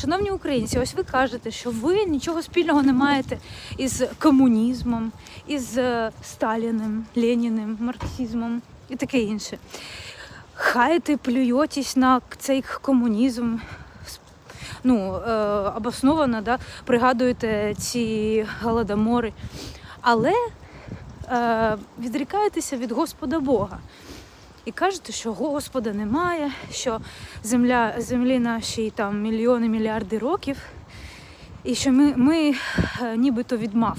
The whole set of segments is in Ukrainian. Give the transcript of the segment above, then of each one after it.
Шановні українці, ось ви кажете, що ви нічого спільного не маєте із комунізмом, із е, Сталіним, Леніним, марксизмом і таке інше. Хаєте, плюєтесь на цей комунізм. Ну, е, обосновано, да, пригадуєте ці голодомори. Але е, відрікаєтеся від Господа Бога. І кажете, що Господа немає, що земля, землі нашій там мільйони, мільярди років, і що ми, ми е, нібито від мав.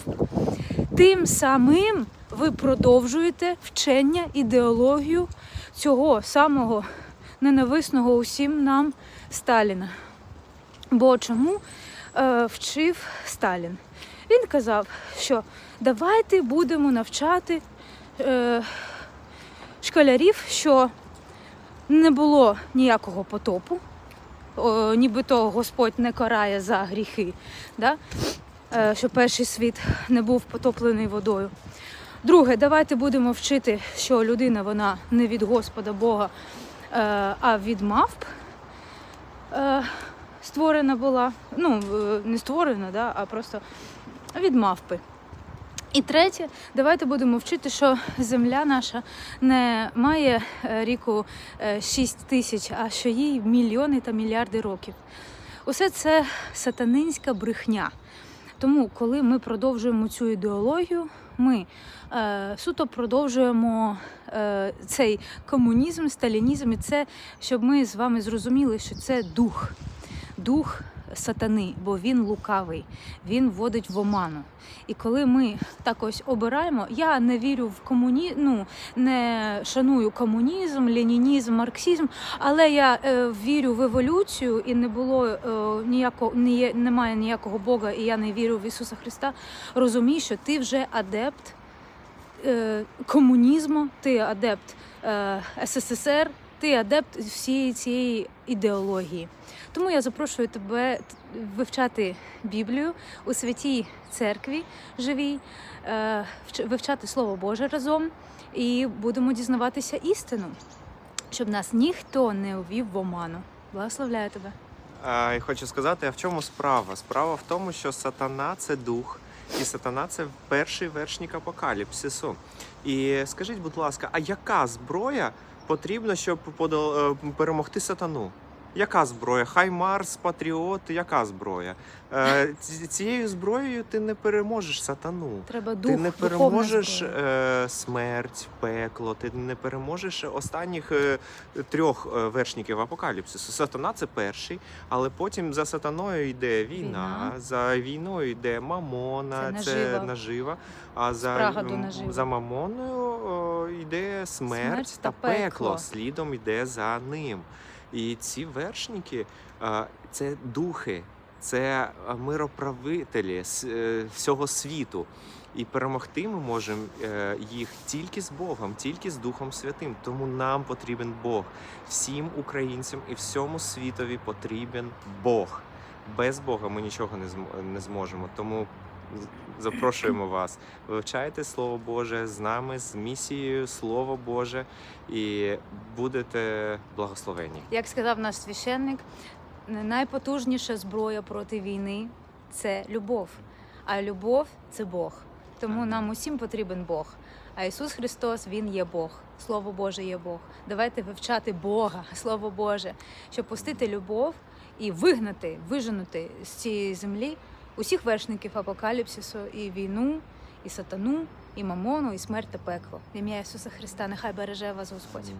Тим самим ви продовжуєте вчення, ідеологію цього самого ненависного усім нам Сталіна. Бо чому е, вчив Сталін? Він казав, що давайте будемо навчати е, школярів, що не було ніякого потопу, о, нібито Господь не карає за гріхи, да? е, що перший світ не був потоплений водою. Друге, давайте будемо вчити, що людина вона не від Господа Бога, е, а від мавп е, створена була. Ну, е, не створена, да, а просто від мавпи. І третє, давайте будемо вчити, що земля наша не має е, ріку 6 тисяч, а що їй мільйони та мільярди років. Усе це сатанинська брехня. Тому, коли ми продовжуємо цю ідеологію, ми е, суто продовжуємо е, цей комунізм, сталінізм, і це, щоб ми з вами зрозуміли, що це дух, дух сатани, бо він лукавий, він вводить в оману. І коли ми так ось обираємо, я не вірю в комуні... ну, не шаную комунізм, ленінізм, марксизм, але я е, вірю в еволюцію і не було е, ніякого, не є, немає ніякого Бога, і я не вірю в Ісуса Христа. Розумій, що ти вже адепт е, комунізму, ти адепт е, СССР, ти адепт всієї цієї ідеології. Тому я запрошую тебе вивчати Біблію у святій церкві живій, е, вивчати Слово Боже разом і будемо дізнаватися істину, щоб нас ніхто не увів в оману. Благословляю тебе. А, хочу сказати, а в чому справа? Справа в тому, що сатана це дух, і сатана це перший вершник апокаліпсису. І скажіть, будь ласка, а яка зброя потрібна, щоб е, перемогти сатану? Яка зброя? Хаймарс, Патріот, яка зброя? Е, цією зброєю ти не переможеш сатану. Треба дух, Ти не переможеш е, смерть, пекло, ти не переможеш останніх е, трьох е, вершників апокаліпсису. Сатана це перший, але потім за сатаною йде війна, Війна. за війною йде мамона, Це це нажива. нажива. А за, за мамоною о, йде смерть, Смерть та та пекло. пекло. Слідом йде за ним. І ці вершники це духи, це мироправителі е, всього світу. І перемогти ми можемо е, їх тільки з Богом, тільки з Духом Святим. Тому нам потрібен Бог. Всім українцям і всьому світові потрібен Бог. Без Бога ми нічого не зм- не зможемо. Тому запрошуємо вас. Вивчайте Слово Боже з нами, з місією Слово Боже, і будете благословені. Як сказав наш священник, найпотужніша зброя проти війни це любов. А любов це Бог. Тому нам усім потрібен Бог. А Ісус Христос Він є Бог. Слово Боже є Бог. Давайте вивчати Бога, Слово Боже, щоб пустити любов і вигнати, виженути з цієї землі усіх вершників апокаліпсису, і війну, і сатану, і мамону, і смерть та пекло. В ім'я Ісуса Христа, нехай береже вас Господь.